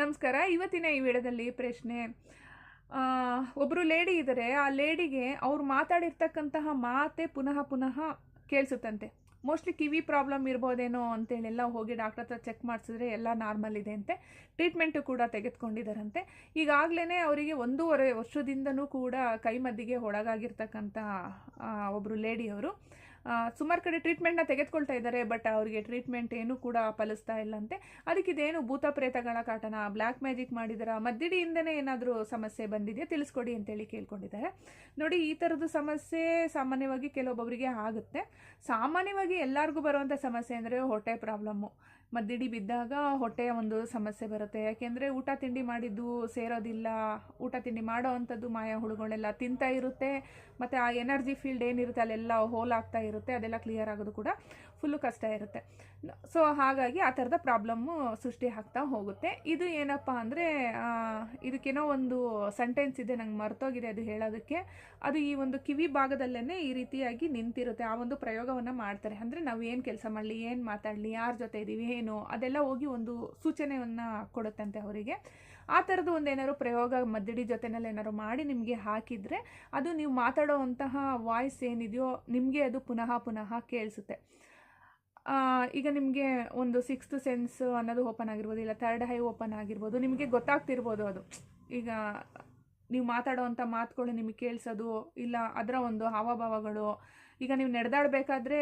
ನಮಸ್ಕಾರ. ಇವತ್ತಿನ ಈ ವಿಡಿಯೋದಲ್ಲಿ ಪ್ರಶ್ನೆ ಒಬ್ಬರು ಲೇಡಿ ಇದ್ದಾರೆ ಆ ಲೇಡಿಗೆ ಅವ್ರು ಮಾತಾಡಿರ್ತಕ್ಕಂತಹ ಮಾತೆ ಪುನಃ ಪುನಃ ಕೇಳಿಸುತ್ತಂತೆ. ಮೋಸ್ಟ್ಲಿ ಕಿವಿ ಪ್ರಾಬ್ಲಮ್ ಇರ್ಬೋದೇನೋ ಅಂತೇಳೆಲ್ಲ ಹೋಗಿ ಡಾಕ್ಟರ್ ಹತ್ರ ಚೆಕ್ ಮಾಡಿಸಿದ್ರೆ ಎಲ್ಲ ನಾರ್ಮಲ್ ಇದೆ ಅಂತೆ. ಟ್ರೀಟ್ಮೆಂಟು ಕೂಡ ತೆಗೆದುಕೊಂಡಿದ್ದಾರಂತೆ ಈಗಾಗಲೇ ಅವರಿಗೆ ಒಂದೂವರೆ ವರ್ಷದಿಂದನೂ ಕೂಡ ಕೈಮದ್ದಿಗೆ ಒಳಗಾಗಿರ್ತಕ್ಕಂಥ ಒಬ್ಬರು ಲೇಡಿಯವರು ಸುಮಾರು ಕಡೆ ಟ್ರೀಟ್ಮೆಂಟ್ನ ತೆಗೆದುಕೊಳ್ತಾ ಇದ್ದಾರೆ ಬಟ್ ಅವರಿಗೆ ಟ್ರೀಟ್ಮೆಂಟ್ ಏನೂ ಕೂಡ ಫಲಿಸ್ತಾ ಇಲ್ಲಂತೆ ಅದಕ್ಕೆ ಇದೇನು ಭೂತ ಪ್ರೇತಗಳ ಕಾಟನ ಬ್ಲ್ಯಾಕ್ ಮ್ಯಾಜಿಕ್ ಮಾಡಿದಾರ? ಮದ್ದಿಡಿಯಿಂದನೇ ಏನಾದರೂ ಸಮಸ್ಯೆ ಬಂದಿದೆಯಾ? ತಿಳಿಸ್ಕೊಡಿ ಅಂತೇಳಿ ಕೇಳ್ಕೊಂಡಿದ್ದಾರೆ. ನೋಡಿ, ಈ ಥರದ್ದು ಸಮಸ್ಯೆ ಸಾಮಾನ್ಯವಾಗಿ ಕೆಲವೊಬ್ಬರಿಗೆ ಆಗುತ್ತೆ. ಸಾಮಾನ್ಯವಾಗಿ ಎಲ್ಲರಿಗೂ ಬರುವಂಥ ಸಮಸ್ಯೆ ಅಂದರೆ ಹೊಟ್ಟೆ ಪ್ರಾಬ್ಲಮ್ಮು ಮದ್ದಿಡಿ ಬಿದ್ದಾಗ ಹೊಟ್ಟೆಯ ಒಂದು ಸಮಸ್ಯೆ ಬರುತ್ತೆ. ಯಾಕೆಂದರೆ ಊಟ ತಿಂಡಿ ಮಾಡಿದ್ದು ಸೇರೋದಿಲ್ಲ. ಊಟ ತಿಂಡಿ ಮಾಡೋ ಅಂಥದ್ದು ಮಾಯ ಹುಳುಗಳೆಲ್ಲ ತಿಂತಾ ಇರುತ್ತೆ. ಮತ್ತು ಆ ಎನರ್ಜಿ ಫೀಲ್ಡ್ ಏನಿರುತ್ತೆ, ಅಲ್ಲೆಲ್ಲ ಹೋಲ್ ಆಗ್ತಾ ಇರುತ್ತೆ, ಅದೆಲ್ಲ ಕ್ಲಿಯರ್ ಆಗೋದು ಕೂಡ ಫುಲ್ಲು ಕಷ್ಟ ಇರುತ್ತೆ. ಸೊ ಹಾಗಾಗಿ ಆ ಥರದ ಪ್ರಾಬ್ಲಮ್ಮು ಸೃಷ್ಟಿ ಆಗ್ತಾ ಹೋಗುತ್ತೆ. ಇದು ಏನಪ್ಪ ಅಂದರೆ ಇದಕ್ಕೇನೋ ಒಂದು ಸೆಂಟೆನ್ಸ್ ಇದೆ, ನಂಗೆ ಮರ್ತೋಗಿದೆ ಅದು ಹೇಳೋದಕ್ಕೆ. ಅದು ಈ ಒಂದು ಕಿವಿ ಭಾಗದಲ್ಲೇ ಈ ರೀತಿಯಾಗಿ ನಿಂತಿರುತ್ತೆ. ಆ ಒಂದು ಪ್ರಯೋಗವನ್ನು ಮಾಡ್ತಾರೆ. ಅಂದರೆ ನಾವು ಏನು ಕೆಲಸ ಮಾಡಲಿ, ಏನು ಮಾತಾಡಲಿ, ಯಾರ ಜೊತೆ ಇದ್ದೀವಿ ಏನು, ಅದೆಲ್ಲ ಹೋಗಿ ಒಂದು ಸೂಚನೆಯನ್ನು ಕೊಡುತ್ತಂತೆ ಅವರಿಗೆ. ಆ ಥರದ್ದು ಒಂದು ಏನಾದ್ರು ಪ್ರಯೋಗ ಮದ್ದಿಡಿ ಜೊತೆನಲ್ಲಿ ಏನಾದ್ರು ಮಾಡಿ ನಿಮಗೆ ಹಾಕಿದರೆ, ಅದು ನೀವು ಮಾತಾಡೋವಂತಹ ವಾಯ್ಸ್ ಏನಿದೆಯೋ, ನಿಮಗೆ ಅದು ಪುನಃ ಪುನಃ ಕೇಳಿಸುತ್ತೆ. ಆ, ಈಗ ನಿಮಗೆ ಒಂದು ಸಿಕ್ಸ್ತ್ ಸೆನ್ಸ್ ಅನ್ನೋದು ಓಪನ್ ಆಗಿರ್ಬೋದು ಇಲ್ಲ ಥರ್ಡ್ ಹೈ ಓಪನ್ ಆಗಿರ್ಬೋದು ನಿಮಗೆ ಗೊತ್ತಾಗ್ತಿರ್ಬೋದು ಅದು. ಈಗ ನೀವು ಮಾತಾಡೋವಂಥ ಮಾತುಗಳು ನಿಮಗೆ ಕೇಳಿಸೋದು ಇಲ್ಲ ಅದರ ಒಂದು ಹಾವಭಾವಗಳು ಈಗ ನೀವು ನಡೆದಾಡಬೇಕಾದ್ರೆ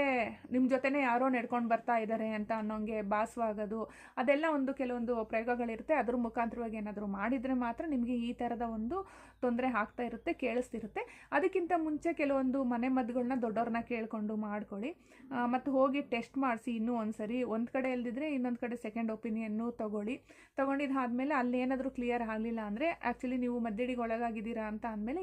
ನಿಮ್ಮ ಜೊತೆನೇ ಯಾರೋ ನಡ್ಕೊಂಡು ಬರ್ತಾ ಇದ್ದಾರೆ ಅಂತ ಅನ್ನೋಂಗೆ ಭಾಸವಾಗೋದು ಅದೆಲ್ಲ ಒಂದು ಕೆಲವೊಂದು ಪ್ರಯೋಗಗಳಿರುತ್ತೆ. ಅದ್ರ ಮುಖಾಂತರವಾಗಿ ಏನಾದರೂ ಮಾಡಿದರೆ ಮಾತ್ರ ನಿಮಗೆ ಈ ಥರದ ಒಂದು ತೊಂದರೆ ಆಗ್ತಾ ಇರುತ್ತೆ, ಕೇಳಿಸ್ತಿರುತ್ತೆ. ಅದಕ್ಕಿಂತ ಮುಂಚೆ ಕೆಲವೊಂದು ಮನೆ ಮದ್ದುಗಳನ್ನ ದೊಡ್ಡವ್ರನ್ನ ಕೇಳಿಕೊಂಡು ಮಾಡ್ಕೊಳ್ಳಿ. ಮತ್ತು ಹೋಗಿ ಟೆಸ್ಟ್ ಮಾಡಿಸಿ ಇನ್ನೂ ಒಂದು ಸರಿ ಒಂದು ಕಡೆ ಇಲ್ದಿದ್ರೆ ಇನ್ನೊಂದು ಕಡೆ ಸೆಕೆಂಡ್ ಒಪಿನಿಯನ್ನು ತಗೊಳ್ಳಿ. ತೊಗೊಂಡಿದ್ದಾದ್ಮೇಲೆ ಅಲ್ಲಿ ಏನಾದರೂ ಕ್ಲಿಯರ್ ಆಗಲಿಲ್ಲ ಅಂದರೆ ಆ್ಯಕ್ಚುಲಿ ನೀವು ಮದ್ದಿಡಿಗೆ ಒಳಗಾಗಿದ್ದೀರಾ ಅಂತ ಅಂದಮೇಲೆ